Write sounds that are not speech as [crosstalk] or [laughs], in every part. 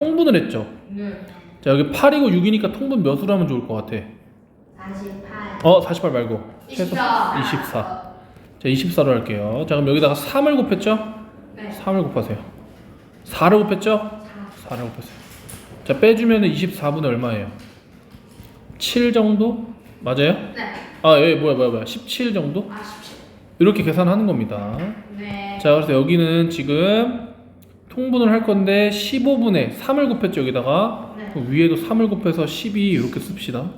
통분을 했죠. 네. 자 여기 8이고 6이니까 통분 몇으로 하면 좋을 것 같아? 48. 어 48 말고 최소 24. 24. 자 24로 할게요. 자 그럼 여기다가 3을 곱했죠? 네. 3을 곱하세요. 4를 곱했죠? 4. 4를 곱했어요. 자 빼주면 24분의 얼마예요? 7 정도? 맞아요? 네. 아 예, 뭐야 뭐야 뭐야 17 정도? 아, 17. 이렇게 계산하는 겁니다. 네. 자 그래서 여기는 지금 통분을 할 건데 15분의 3을 곱했죠 여기다가. 네. 위에도 3을 곱해서 12 이렇게 씁시다.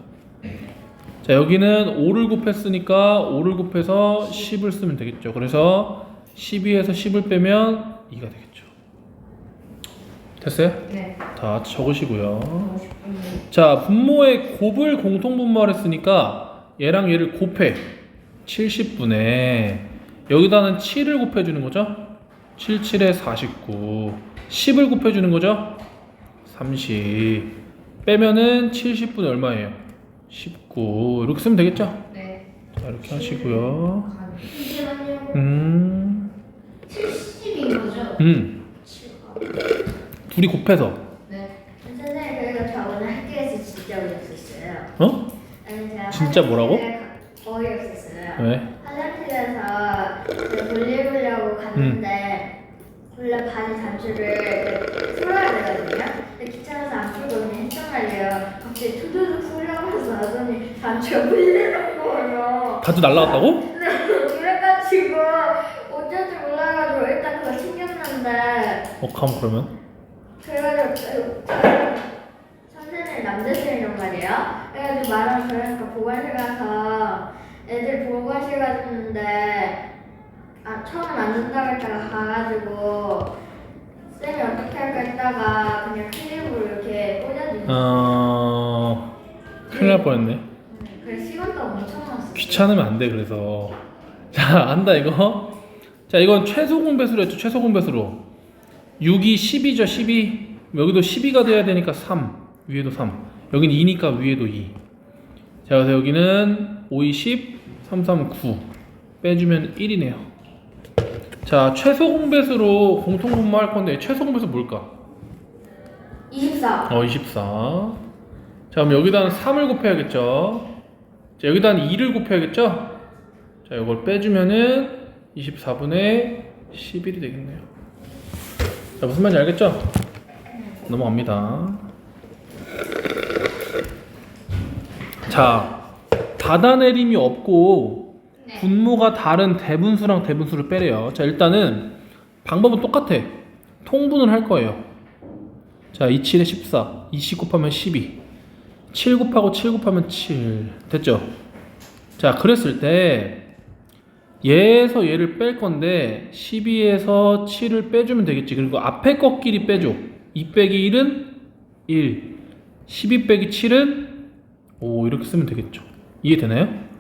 자 여기는 5를 곱했으니까 5를 곱해서 10을 쓰면 되겠죠. 그래서 12에서 10을 빼면 2가 되겠죠. 됐어요? 네. 다 적으시고요. 50분. 자 분모의 곱을 공통분모를 했으니까 얘랑 얘를 곱해. 70분에 여기다는 7을 곱해주는 거죠 7, 7에 49 10을 곱해주는 거죠 30 빼면은 70분에 얼마예요 19 이렇게 쓰면 되겠죠 네. 자 이렇게 하시고요 잠시만요. 음, 70인 거죠? 음 둘이 곱해서 네. 선생님 그리고 저 오늘 학교에서 진짜 어이없었어요. 어? 아니 제가 진짜 뭐라고? 가- 어이없었어요. 왜? 화장실에서 이제 볼일 보려고 갔는데 원래 단추를 풀어야 되거든요. 근데 귀찮아서 안 풀고 그냥 했단 말이에요. 갑자기 두두둑 풀려가서 하더니 단추가 풀리는 거예요. 다들 날라갔다고? 네, 그래가지고 어쩔 줄 몰라가지고 일단 그거 챙겼는데 어 그럼 그러면 그래가지고 선생님 남자친이란 말이에요. 그래가지고 말하면 그러니까 보관실 가서 애들 보관실 갔는데 아 처음 안 된다고 했다가 가가지고 했다가 그냥 클립으로 이렇게 꽂아주고 어... 큰일 날 뻔했네. 그래 시간도 엄청 났어. 귀찮으면 안 돼 그래서. 자 안다 이거. 자 이건 최소 공배수로 했죠 최소 공배수로. 6이 10이죠 12 여기도 12가 돼야 되니까 3 위에도 3 여긴 2니까 위에도 2 자 그래서 여기는 5, 2, 10 3, 3, 9 빼주면 1이네요. 자 최소 공배수로 공통 분모할 건데 최소 공배수 뭘까? 24. 어 24. 자 그럼 여기다는 3을 곱해야겠죠. 자 여기다는 2를 곱해야겠죠. 자 이걸 빼주면은 24분의 11이 되겠네요. 자 무슨 말인지 알겠죠? 넘어갑니다. 자 받아내림이 없고 네. 분모가 다른 대분수랑 대분수를 빼래요. 자 일단은 방법은 똑같아. 통분을 할 거예요. 자, 2, 7에 14. 20 곱하면 12. 7 곱하고 7 곱하면 7. 됐죠? 자, 그랬을 때 얘에서 얘를 뺄 건데 12에서 7을 빼주면 되겠지. 그리고 앞에 것끼리 빼줘. 2 빼기 1은 1. 12 빼기 7은 5. 이렇게 쓰면 되겠죠. 이해되나요?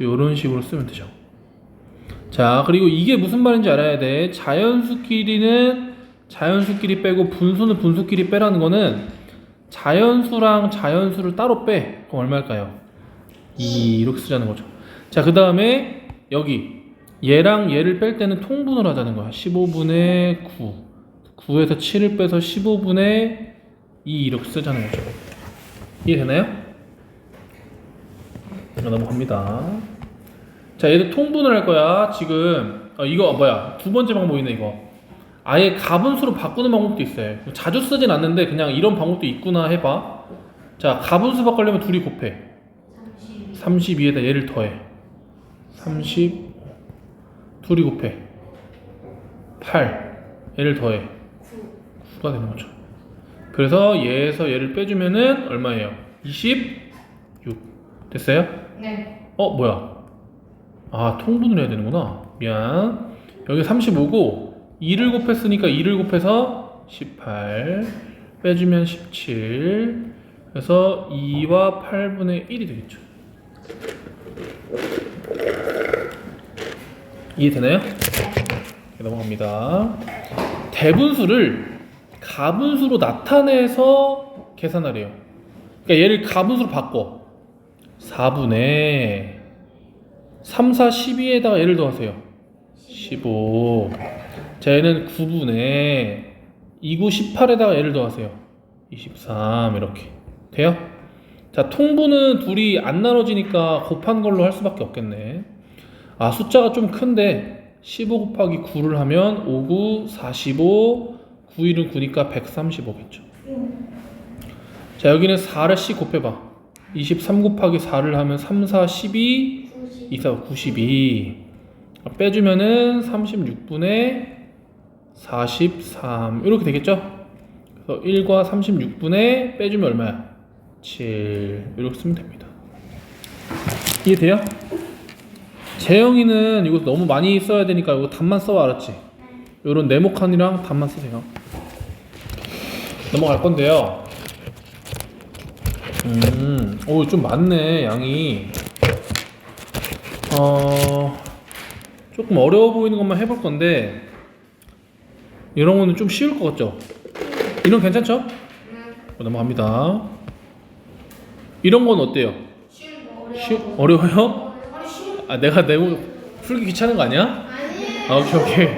이런 식으로 쓰면 되죠. 자, 그리고 이게 무슨 말인지 알아야 돼. 자연수끼리는 자연수끼리 빼고 분수는 분수끼리 빼라는 거는 자연수랑 자연수를 따로 빼. 그럼 얼마일까요? 2 이렇게 쓰자는 거죠. 자, 그 다음에 여기 얘랑 얘를 뺄 때는 통분을 하자는 거야. 15분의 9. 9에서 7을 빼서 15분의 2 이렇게 쓰자는 거죠. 이해되나요? 자, 넘어갑니다. 자, 얘도 통분을 할 거야. 지금 어, 이거 뭐야? 두 번째 방법이네 이거. 아예 가분수로 바꾸는 방법도 있어요. 자주 쓰진 않는데 그냥 이런 방법도 있구나 해봐. 자, 가분수 바꾸려면 둘이 곱해. 30. 32에다 얘를 더해. 30 둘이 곱해. 8 얘를 더해. 9가 되는 거죠. 그래서 얘에서 얘를 빼주면은 얼마예요? 26 됐어요? 네. 어 뭐야? 아 통분을 해야 되는구나. 미안. 여기 35고 2를 곱했으니까 2를 곱해서 18 빼주면 17 그래서 2와 8분의 1이 되겠죠. 이해되나요? 네, 넘어갑니다. 대분수를 가분수로 나타내서 계산하래요. 그러니까 얘를 가분수로 바꿔. 4분의 3, 4, 12에다가 얘를 더하세요. 15. 자, 얘는 9분의 2, 9, 18에다가 얘를 더하세요. 23 이렇게 돼요? 자 통분은 둘이 안 나눠지니까 곱한 걸로 할 수밖에 없겠네 아 숫자가 좀 큰데 15 곱하기 9를 하면 5, 9, 45 9, 1은 9니까 135겠죠 자 여기는 4를 씩 곱해봐 23 곱하기 4를 하면 3, 4, 12 90. 2, 4, 92 빼주면은 36분의 43 이렇게 되겠죠? 그래서 1과 36분의 빼주면 얼마야? 7 이렇게 쓰면 됩니다 이해돼요? 재영이는 이거 너무 많이 써야 되니까 이거 답만 써 알았지? 요런 네모칸이랑 답만 쓰세요 넘어갈 건데요 음, 오, 좀 많네, 양이. 어, 조금 어려워 보이는 것만 해볼 건데, 이런 거는 좀 쉬울 것 같죠? 이런 괜찮죠? 어, 넘어갑니다. 이런 건 어때요? 쉬, 어려워요? 아, 내가 내고 풀기 귀찮은 거 아니야? 아, 오케이, 오케이.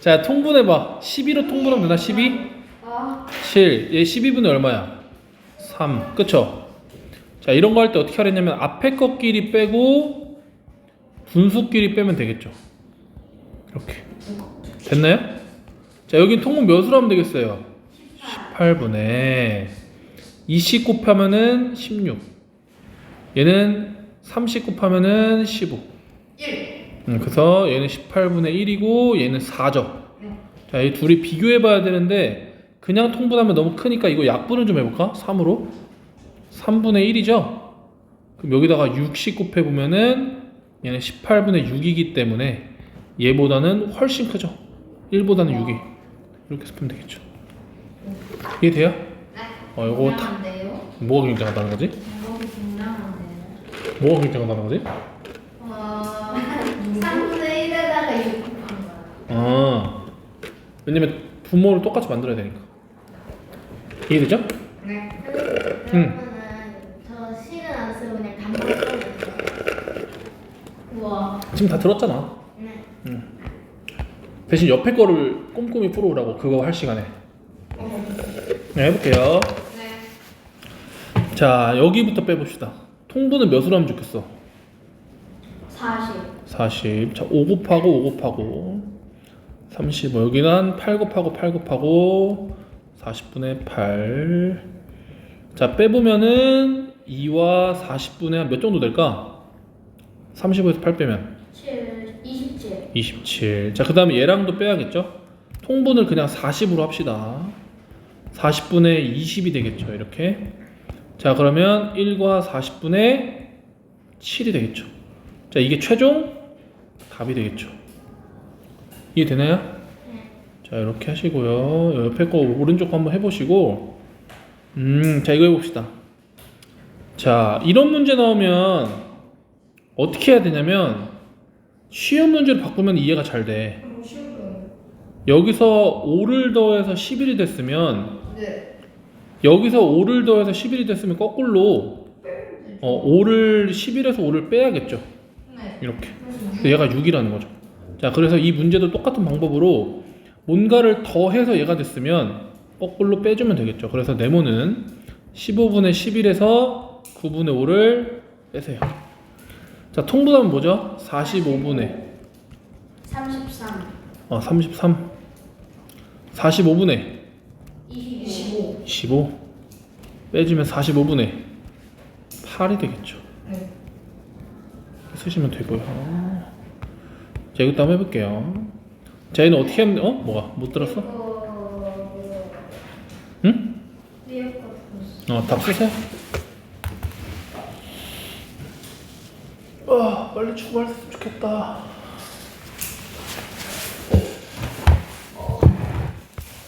자, 통분해봐. 12로 통분하면 되나? 12? 아, 7. 얘 12분의 얼마야? 3. 그쵸? 자, 이런 거 할 때 어떻게 하랬냐면 앞에 것끼리 빼고 분수끼리 빼면 되겠죠. 이렇게. 됐나요? 자, 여긴 통분 몇으로 하면 되겠어요? 18분의 20 곱하면은 16. 얘는 30 곱하면은 15. 1 음, 그래서 얘는 18분의 1이고 얘는 4죠. 네. 자, 이 둘이 비교해 봐야 되는데 그냥 통분하면 너무 크니까 이거 약분을 좀 해볼까? 3으로 3분의 1이죠? 그럼 여기다가 60 곱해 보면은 얘는 18분의 6이기 때문에 얘보다는 훨씬 크죠? 1보다는 6이 이렇게 쓰면 되겠죠 이해돼요? 네 어, 요거 다? 뭐가 굉장하다는 거지? 뭐가 굉장하다는 거지? 어 3분의 1에다가 6 곱한 거야 아 왜냐면 부모를 똑같이 만들어야 되니까 이해되죠? 네 그러면은 저 실은 안 쓰고 그냥 단문 써도 돼요. 우와 지금 다 들었잖아 네. 대신 옆에 거를 꼼꼼히 풀어오라고 그거 할 시간에. 네, 해볼게요. 네 자 여기부터 빼봅시다. 통분은 몇으로 하면 좋겠어? 40. 40 자, 5 곱하고 5 곱하고 35 여기는 한8 곱하고 8 곱하고 40분의 8자 빼보면은 2와 40분의 한 몇 정도 될까? 35에서 8 빼면. 7, 27. 27. 자, 그 다음에 얘랑도 빼야겠죠? 통분을 그냥 40으로 합시다. 40분의 20이 되겠죠, 이렇게. 자, 그러면 1과 40분의 7이 되겠죠. 자, 이게 최종 답이 되겠죠. 이해되나요? 자, 이렇게 하시고요. 옆에 거 오른쪽 거 한번 해보시고, 음, 자, 이거 해봅시다. 자, 이런 문제 나오면 어떻게 해야 되냐면, 쉬운 문제로 바꾸면 이해가 잘 돼. 쉬운 여기서 5를 더해서 11이 됐으면 네 여기서 5를 더해서 11이 됐으면 거꾸로 어, 5를 11에서 5를 빼야겠죠. 네 이렇게. 얘가 6이라는 거죠. 자, 그래서 이 문제도 똑같은 방법으로 뭔가를 더해서 얘가 됐으면 거꾸로 빼주면 되겠죠. 그래서 네모는 15분의 11에서 9분의 5를 빼세요. 자, 통분하면 뭐죠? 45분의 33. 어, 33 45분의 25 15 빼주면 45분의 8이 되겠죠. 네 쓰시면 되고요. 자, 이것도 한번 해볼게요. 자, 얘는 어떻게 하면, 어? 뭐가? 못 들었어? 어, 응? 어, 답 쓰세요. 아, 빨리 출발했으면 좋겠다.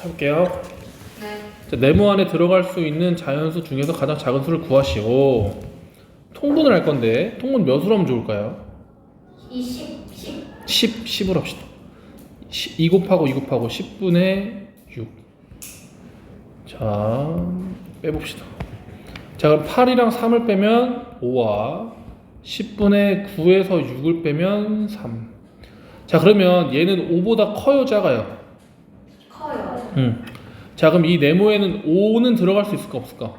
해볼게요. 네. 자, 네모 안에 들어갈 수 있는 자연수 중에서 가장 작은 수를 구하시오. 통분을 할 건데, 통분 몇으로 하면 좋을까요? 20, 10. 10, 10으로 합시다. 2 곱하고 2 곱하고 10분의 6. 자, 빼봅시다. 자, 그럼 8이랑 3을 빼면 5와 10분의 9에서 6을 빼면 3. 자, 그러면 얘는 5보다 커요, 작아요? 커요. 음. 자 그럼 이 네모에는 5는 들어갈 수 있을까 없을까?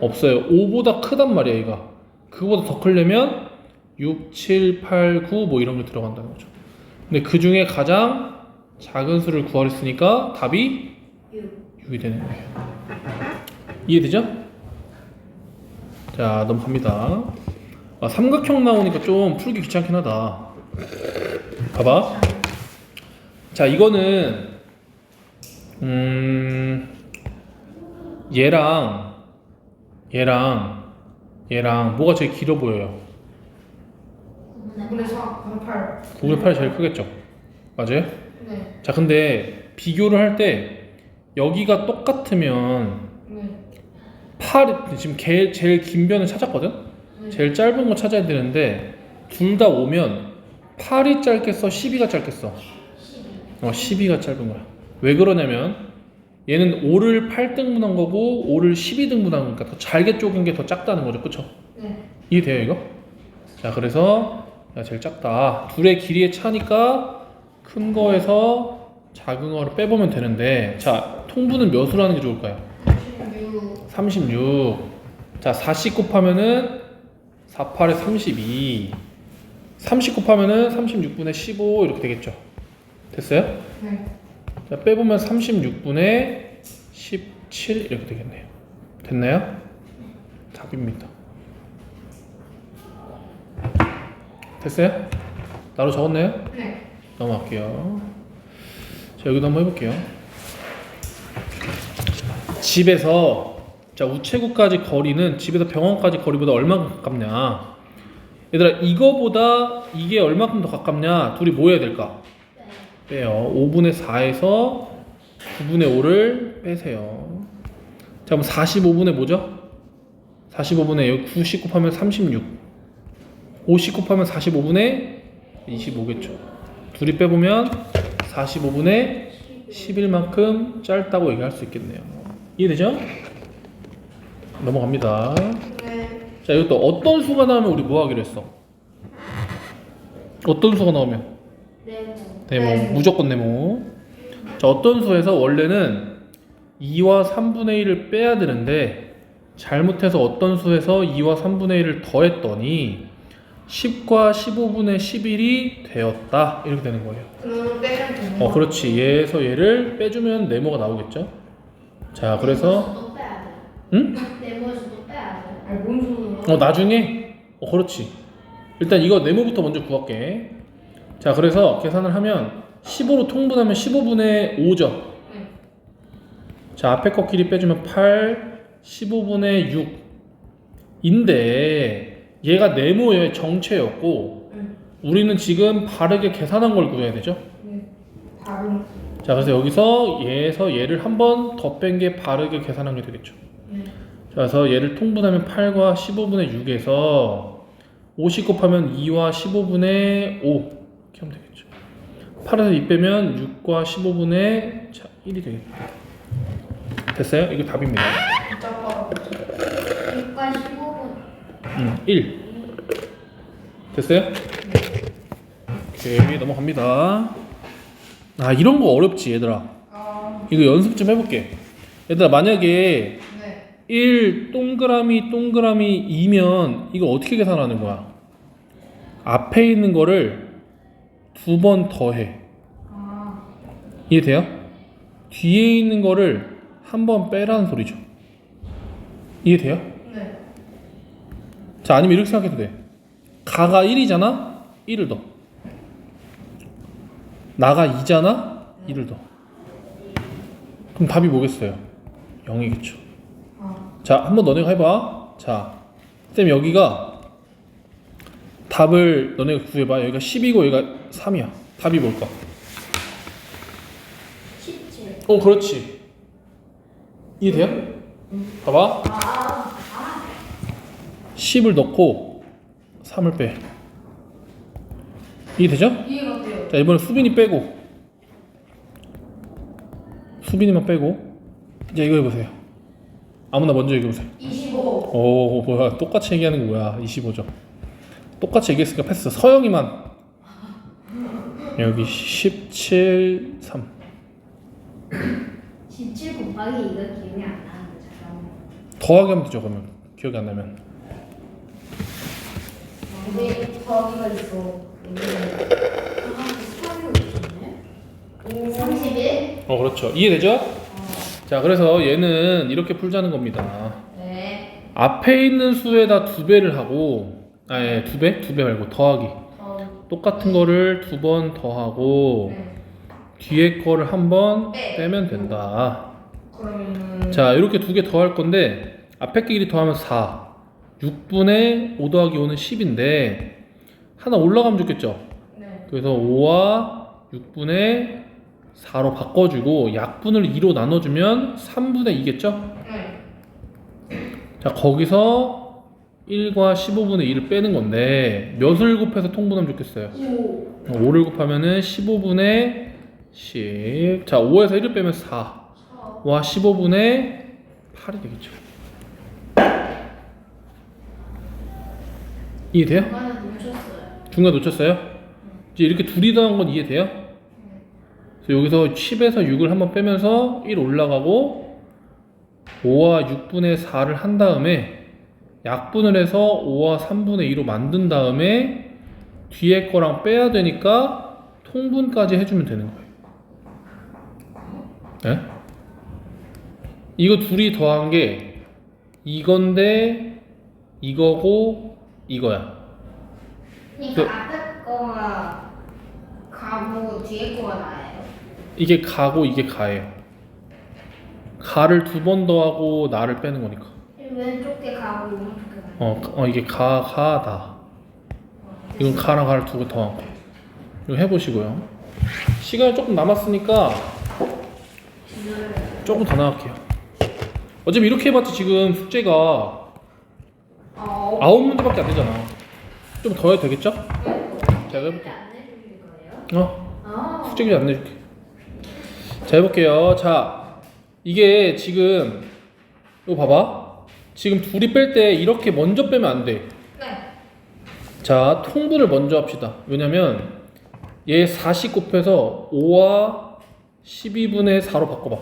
없어요. 5보다 크단 말이야 얘가. 그거보다 더 크려면 6, 7, 8, 9 뭐 이런 게 들어간다는 거죠. 근데 그 중에 가장 작은 수를 구하랬으니까 답이 6. 6이 되는 거예요. 이해되죠? 자 넘어갑니다. 아, 삼각형 나오니까 좀 풀기 귀찮긴 하다. 봐봐. 자 이거는 음 얘랑 얘랑 얘랑 뭐가 제일 길어 보여요? 9분의 4, 9분의 8. 9분의 8이 제일 크겠죠? 맞아요? 네. 자 근데 비교를 할 때 여기가 똑같으면 네. 8 지금 개, 제일 긴 변을 찾았거든? 네. 제일 짧은 거 찾아야 되는데 둘 다 오면 8이 짧겠어 12가 짧겠어 12. 어 12가 짧은 거야 왜 그러냐면 얘는 5를 8등분한 거고 5를 12등분한 거니까 더 잘게 쪼갠 게 더 작다는 거죠 그쵸? 네. 이해돼요 이거? 자 그래서 야 제일 작다 둘의 길이의 차니까 큰 거에서 작은 거를 빼보면 되는데 자 통분은 몇으로 하는 게 좋을까요? 16. 36. 자, 40 곱하면은 48에 32. 30 곱하면은 36분의 15 이렇게 되겠죠. 됐어요? 네. 자, 빼보면 36분의 17 이렇게 되겠네요. 됐나요? 답입니다. 됐어요? 나로 적었나요? 네. 넘어갈게요. 자, 여기도 한번 해볼게요. 집에서 자 우체국까지 거리는 집에서 병원까지 거리보다 얼마큼 가깝냐? 얘들아 이거보다 이게 얼마큼 더 가깝냐? 둘이 뭐 해야 될까? 빼요. 5분의 4에서 9분의 5를 빼세요. 자 그럼 45분의 뭐죠? 45분의 여기 90 곱하면 36 50 곱하면 45분의 25겠죠. 둘이 빼보면 45분의 11만큼 짧다고 얘기할 수 있겠네요. 이해되죠? 넘어갑니다. 네. 자, 이것도 어떤 수가 나오면 우리 뭐 하기로 했어? 어떤 수가 나오면? 네모. 네모. 네모. 무조건 네모. 자, 어떤 수에서 원래는 2와 3분의 1을 빼야 되는데 잘못해서 어떤 수에서 2와 3분의 1을 더했더니 10과 15분의 11이 되었다. 이렇게 되는 거예요. 그러면 빼면 되는 어, 그렇지. 얘에서 얘를 빼주면 네모가 나오겠죠? 자, 그래서 돼. 응? 네모에서 또 빼야 돼. 아니, 뭔 소리야? 어 나중에 어 그렇지 일단 이거 네모부터 먼저 구할게 자 그래서 계산을 하면 15로 통분하면 15분의 5죠 네. 자 앞에 거 길이 빼주면 8 15분의 6 인데 얘가 네모의 정체였고 네. 우리는 지금 바르게 계산한 걸 구해야 되죠 네. 자 그래서 여기서 얘에서 얘를 한 번 더 뺀 게 바르게 계산한 게 되겠죠 네. 자, 그래서 얘를 통분하면 8과 15분의 6에서 50 곱하면 2와 15분의 5 이렇게 하면 되겠죠. 8에서 2 빼면 6과 15분의 자, 1이 되겠다. 됐어요? 이게 답입니다. 진짜 빠르다. 6과 15분. 음, 1. 됐어요? 오케이, 넘어갑니다. 아, 이런 거 어렵지, 얘들아. 아, 이거 연습 좀 해볼게. 얘들아, 만약에 네. 1 동그라미 동그라미 2면 이거 어떻게 계산하는 거야? 앞에 있는 거를 두 번 더해. 아, 이해돼요? 뒤에 있는 거를 한 번 빼라는 소리죠. 이해돼요? 네. 자, 아니면 이렇게 생각해도 돼. 가가 1이잖아? 1을 더. 나가 2잖아? 1을 더. 그럼 답이 뭐겠어요? 0이겠죠. 아, 자, 한번 너네가 해봐. 자, 쌤 여기가 답을 너네가 구해봐. 여기가 10이고 여기가 3이야. 답이 뭘까? 17. 어, 그렇지. 이해돼요? 봐봐. 10을 넣고 3을 빼. 이해되죠? 이해가 돼요. 자, 이번에 수빈이 빼고. 수빈이만 빼고. 이제 이거 해보세요. 아무나 먼저 얘기해보세요. 25. 오 뭐야 똑같이 얘기하는 거 뭐야 25점 똑같이 얘기했으니까 패스 서영이만 여기 17 3 17 곱하기 이거 기억이 안 나는데 잠깐만. 더하기 하면 되죠 그러면 기억이 안 나면 근데 더하기가 있어. 아, 오. 31? 어 그렇죠 이해되죠? 자 그래서 얘는 이렇게 풀자는 겁니다 네. 앞에 있는 수에다 두 배를 하고 아예 두 배? 두 배 말고 더하기 더. 똑같은 거를 두 번 더하고 네. 뒤에 거를 한번 빼. 빼면 된다 그러면은. 자 이렇게 두 개 더 할 건데 앞에 끼리 더하면 4 6분의 5 더하기 5는 10인데 하나 올라가면 좋겠죠 네. 그래서 5와 6분의 4로 바꿔주고 약분을 2로 나눠주면 3분의 2겠죠? 네. 자 거기서 1과 15분의 2를 빼는 건데 몇을 곱해서 통분하면 좋겠어요? 5. 5를 곱하면은 15분의 10. 자 5에서 1을 빼면 4. 4. 와 15분의 8이 되겠죠. 이해돼요? 하나 놓쳤어요. 중간 놓쳤어요? 이제 이렇게 둘이 더한 건 이해돼요? 여기서 10에서 6을 한번 빼면서 1 올라가고 5와 6분의 4를 한 다음에 약분을 해서 5와 3분의 2로 만든 다음에 뒤에 거랑 빼야 되니까 통분까지 해주면 되는 거예요. 예? 이거 둘이 더한 게 이건데 이거고 이거야. 그러니까 그- 앞에 거가 가고 뒤에 거가 나예요. 이게 가고 이게 가예요. 가를 두 번 더 하고 나를 빼는 거니까. 왼쪽 게 가고 오른쪽 게 나요. 어, 어 이게 가, 가 다. 이건 가랑 가를 두 개 더한 거. 이거 해보시고요. 시간이 조금 남았으니까 조금 더 나갈게요. 어차피 이렇게 해봤자 지금 숙제가 아. 아홉 문제밖에 안 되잖아. 좀 더 해도 되겠죠? 제가 해볼게. 안 내주실 거예요? 어, 아. 숙제 안 내줄게. 자 해볼게요. 자 이게 지금 이거 봐봐. 지금 둘이 뺄 때 이렇게 먼저 빼면 안 돼. 네. 자 통분을 먼저 합시다. 왜냐면 얘 40 곱해서 5와 12분의 4로 바꿔봐.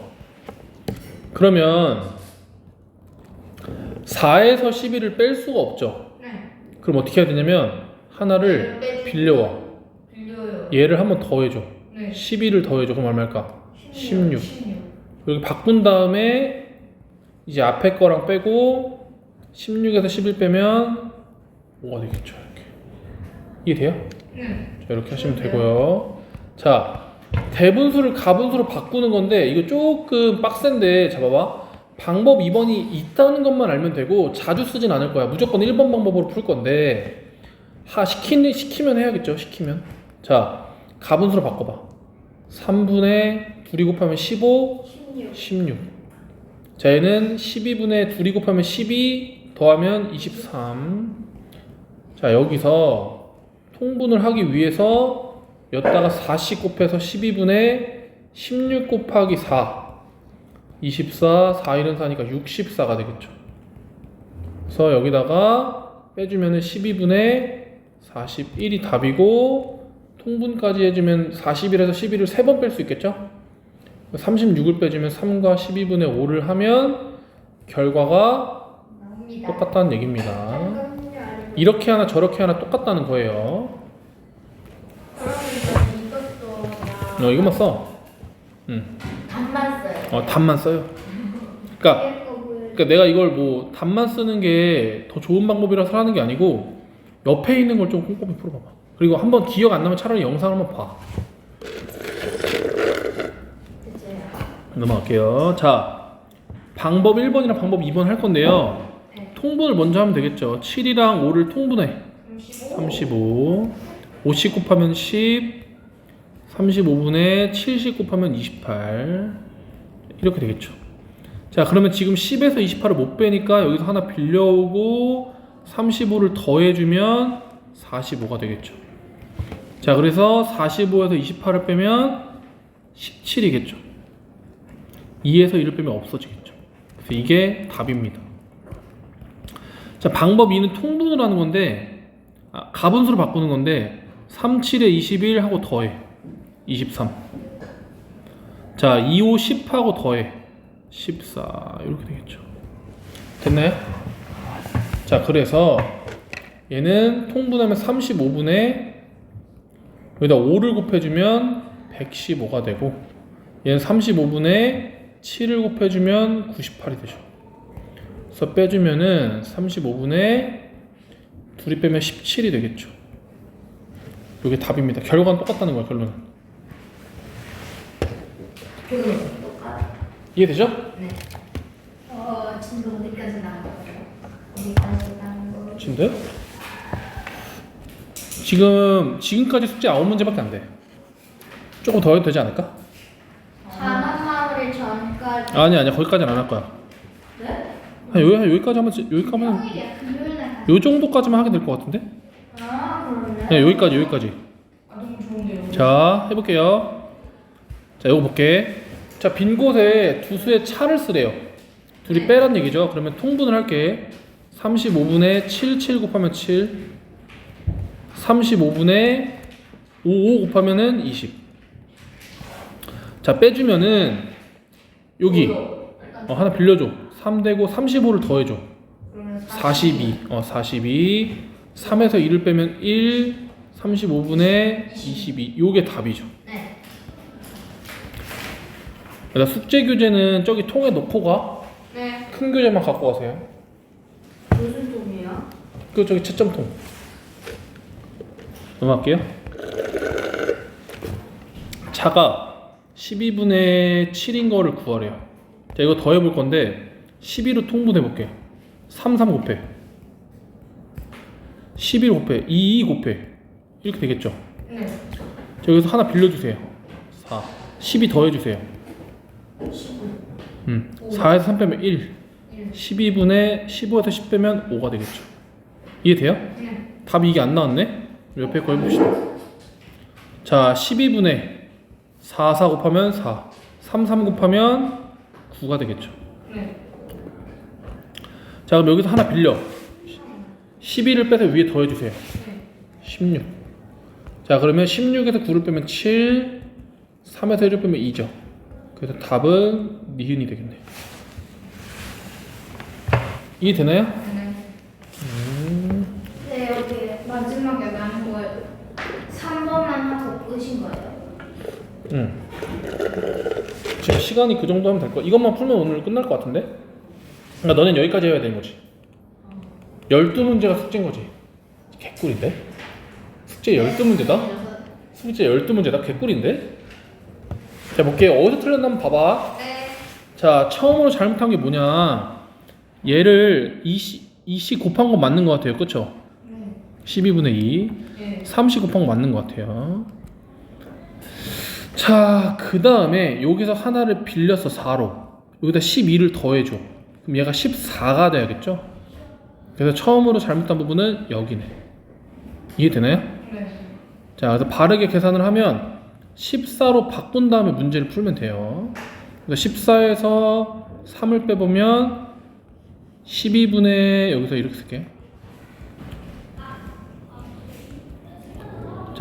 그러면 4에서 12를 뺄 수가 없죠. 네. 그럼 어떻게 해야 되냐면 하나를 빌려와. 빌려요. 얘를 한번 더해줘. 네. 12를 더해줘. 그럼 얼마일까? 16. 16. 여기 바꾼 다음에 이제 앞에 거랑 빼고 16에서 11 빼면 5가 되겠죠. 이렇게. 이해돼요? 네. 자, 이렇게 하시면 되고요. 자, 대분수를 가분수로 바꾸는 건데 이거 조금 빡센데 잡아봐. 방법 2번이 있다는 것만 알면 되고 자주 쓰진 않을 거야. 무조건 1번 방법으로 풀 건데 하 시키는 시키면 해야겠죠. 시키면. 자, 가분수로 바꿔봐. 3분의 2이 곱하면 15, 16. 16. 자, 얘는 12분의 2이 곱하면 12 더하면 23. 자, 여기서 통분을 하기 위해서 여기다가 40 곱해서 12분의 16 곱하기 4. 24, 4, 1은 4니까 64가 되겠죠. 그래서 여기다가 빼주면은 12분의 41이 답이고 통분까지 해주면 41에서 11을 3번 뺄 수 있겠죠? 36을 빼주면 3과 12분의 5를 하면 결과가. 똑같다는 얘기입니다. 이렇게 하나 저렇게 하나 똑같다는 거예요. 어, 이것만 써. 응. 답만 써요. 어, 답만 써요. 그러니까. [laughs] 그러니까 내가 이걸 뭐 답만 쓰는 게 더 좋은 방법이라서 하는 게 아니고 옆에 있는 걸 좀 꼼꼼히 풀어봐봐. 그리고 한번 기억 안 나면 차라리 영상 한번 봐. 넘어갈게요. 자, 방법 1번이랑 방법 2번 할 건데요. 네. 통분을 먼저 하면 되겠죠. 7이랑 5를 통분해. 35. 35 50 곱하면 10 35분의 70 곱하면 28 이렇게 되겠죠 자 그러면 지금 10에서 28을 못 빼니까 여기서 하나 빌려오고 35를 더해주면 45가 되겠죠. 자 그래서 45에서 28을 빼면 17이겠죠. 2에서 1을 빼면 없어지겠죠. 그래서 이게 답입니다. 자 방법 2는 통분을 하는 건데 아, 가분수로 바꾸는 건데 3, 7에 21 하고 더해. 23 자, 2, 5, 10 하고 더해. 14 이렇게 되겠죠. 됐나요? 자, 그래서 얘는 통분하면 35분에 여기다 5를 곱해주면 115가 되고 얘는 35분에 7을 곱해주면 98이 되죠. 그래서 빼주면은 35분에 둘이 빼면 17이 되겠죠. 이게 답입니다. 결과는 똑같다는 거야, 결론은. 그 이해되죠? 네. 어, 진도 어디까지 나온 거예요? 어디까지 나온 거? 진데? 지금 지금까지 숙제 9문제밖에 안 돼. 조금 더 해도 되지 않을까? 전까지. 아니 아니야 거기까지는 안 할 거야. 네? 한 여기 한 여기까지 하면 여기까지 하면 평일이야. 금요일날. 요 정도까지만 하게 될 것 같은데? 아, 그러네. 네 여기까지 여기까지. 아 너무 좋은데요. 자 해볼게요. 자 이거 볼게. 자 빈 곳에 두 수의 차를 쓰래요. 둘이 빼란 얘기죠. 그러면 통분을 할게. 35분에 7, 7 곱하면 7. 35분에 5, 5 곱하면은 20. 자 빼주면은 여기 어, 하나 빌려줘. 3 되고 35를 더해줘. 그러면 42. 어, 42. 3에서 1을 빼면 1. 35분의 22. 요게 답이죠. 네. 그러니까 숙제 교재는 저기 통에 넣고 가. 네. 큰 교재만 갖고 가세요. 무슨 종이야? 그 저기 채점통. 넘어갈게요. 차가 12분의 7인 거를 구하래요. 자, 이거 더 해 볼 건데 12로 통분해 볼게요. 3, 3 곱해. 11 곱해. 2, 2 곱해. 이렇게 되겠죠. 네. 자, 여기서 하나 빌려주세요. 4. 12 더해주세요. 19. 음. 4에서 3 빼면 1. 1. 12분의 15에서 10 빼면 5가 되겠죠. 이해돼요? 네. 답이 이게 안 나왔네? 옆에 거 해봅시다. 자, 12분의 4, 4 곱하면 4. 3, 3 곱하면 9가 되겠죠. 네. 자, 그럼 여기서 하나 빌려. 12를 빼서 위에 더해주세요. 네. 16. 자, 그러면 16에서 9를 빼면 7, 3에서 1을 빼면 2죠. 그래서 답은 니은이 되겠네요. 이해 되나요? 네. 마지막에 남은 거 3번만 하고 끝인 거예요. 응. 지금 시간이 그 정도 하면 될 거야. 이것만 풀면 오늘 끝날 것 같은데? 그러니까 너는 여기까지 해야 되는 거지. 12문제가 숙제인 거지. 개꿀인데? 숙제 12문제다? 숙제 12문제다? 개꿀인데? 자, 볼게요. 어디서 틀렸나 한번 봐봐. 네. 자, 처음으로 잘못한 게 뭐냐. 얘를 20, 20 곱한 거 맞는 것 같아요. 그쵸? 네. 12분의 2. 네. 30 곱한 거 맞는 것 같아요. 자, 그 다음에 여기서 하나를 빌려서 4로 여기다 12를 더해줘. 그럼 얘가 14가 돼야겠죠? 그래서 처음으로 잘못한 부분은 여기네. 이해되나요? 네. 자, 그래서 바르게 계산을 하면 14로 바꾼 다음에 문제를 풀면 돼요. 그래서 14에서 3을 빼보면 12분의 여기서 이렇게 쓸게.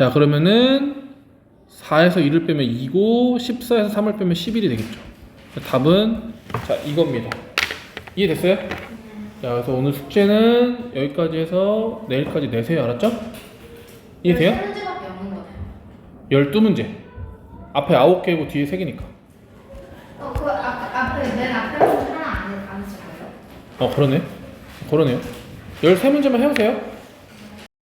자, 그러면은 4에서 1을 빼면 2고 14에서 3을 빼면 11이 되겠죠. 답은 자, 이겁니다. 이해됐어요? 자, 그래서 오늘 숙제는 여기까지 해서 내일까지 내세요. 알았죠? 이해돼요? 세 문제밖에 없는 거 같아요. 12문제. 앞에 9개고 뒤에 3개니까. 어, 그 앞, 앞에 맨 앞에 거 하나 안, 안 했을까요? 어, 그러네. 그러네요. 13문제만 해보세요.